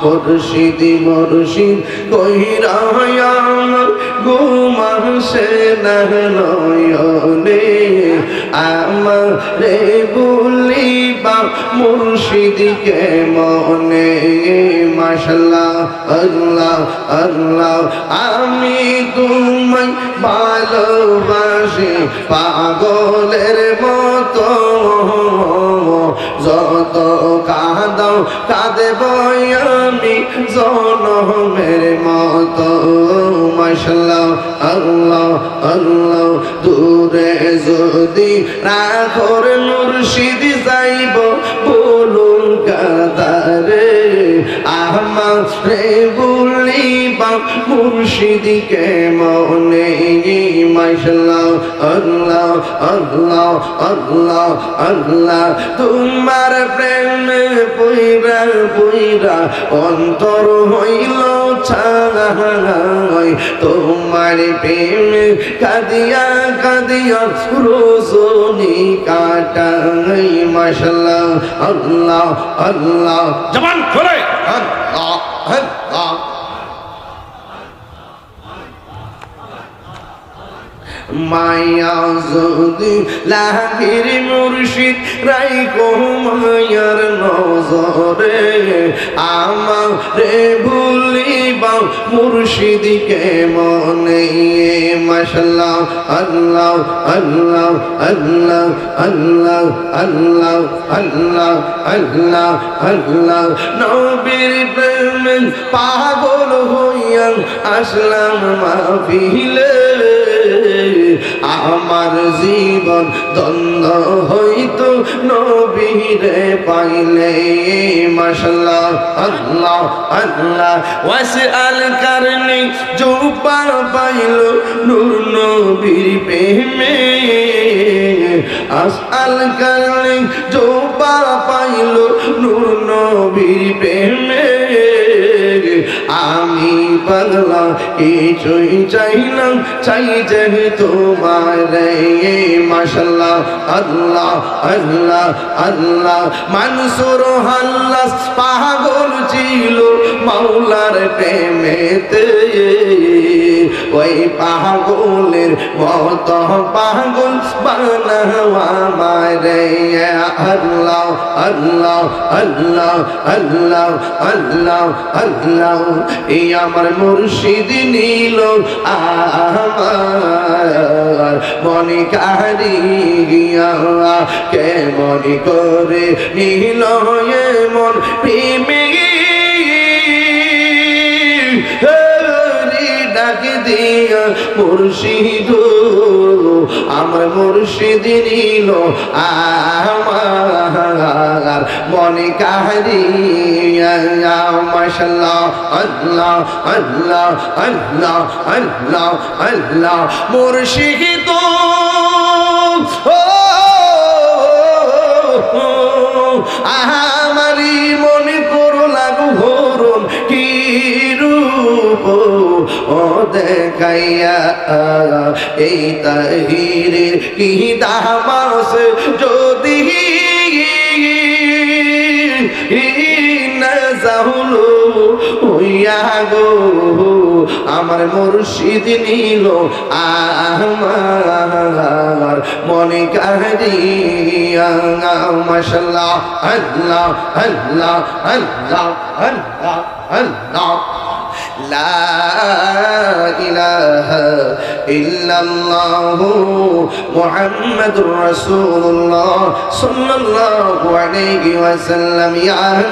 মুর্শিদি নয়নে আমারে বলিবা মুর্শিদিকে মনে মাশাল্লাহ আল্লাহ আল্লাহ আমি তোমায় ভালোবাসি পাগলের মতো কাঁদেব আমি জনমের মতো। আল্লাহ আল্লাহ, দূরে যদি রাখর মুর্শিদ যাইব, বলুন কাদারে আহমা রে মুর্শিদিকে মনে মাসাল্লাহ আল্লাহ আল্লাহ আল্লাহ আল্লাহ। তোমার প্রেম পুইরা পুইরা অন্তর হইল ছাই তোমার প্রেম কাদিয়া কাদিয়া রোজনি কাটাই মাসাল্লাহ আল্লাহ আল্লাহ। জবান খোলে। আল্লাহ আল্লাহ। মায়া যদি লাহির মুর্শিদ, রাই মায়ার নজরে। আমারে ভুলিবা মুর্শিদকে মনে মাশাল্লাহ, আল্লাহ আল্লাহ আল্লাহ আল্লাহ আল্লাহ আল্লাহ আল্লাহ আল্লাহ। নবীর প্রেমে পাগল হইয়া আসলাম মাহফিলে। আমার জীবন দ্বন্দ্ব হইতো নবীরে পাইলে, মাশাল্লাহ, আল্লাহ আল্লাহ। ওয়াসে আল কারণে জোপা পাইল নূর নবীর প্রেমে। আল কারণে জোপা পাইল নূর পাগলা কিছুই চাই চাই যে তোমার মাসাল্লাহ আল্লাহ আল্লাহ আল্লাহ মানসুর হাল্লাস পাগল ছিল। মাওলার প্রেমেতে। ওই পাগলের মত পাগল বানাওয়া মারে আল্লাহ আল্লাহ আল্লাহ আল্লাহ আল্লাহ আল্লাহ। এই আমার মুর্শিদ নীল আমার। মনে কারি গিয়া কে মনে করে নীল মন প্রেমে? ডাকি দিয়া মুর্শিদ আমার মুর্শিদ নিল আমার মনে কাহারিয়া মাশাল্লাহ আল্লাহ আল্লাহ আল্লাহ আল্লাহ আল্লাহ মুর্শিদ আমারি দেখাইয়া, এই তাহিরের কি দামাস যদি গো? আমার মুর্শিদ নিল আমার, মনে কাহিয়া মাশাল্লাহ, আল্লাহ আল্লাহ আল্লাহ আল্লাহ আল্লাহ। لا إله إلا الله محمد رسول الله صلى الله عليه وسلم. يا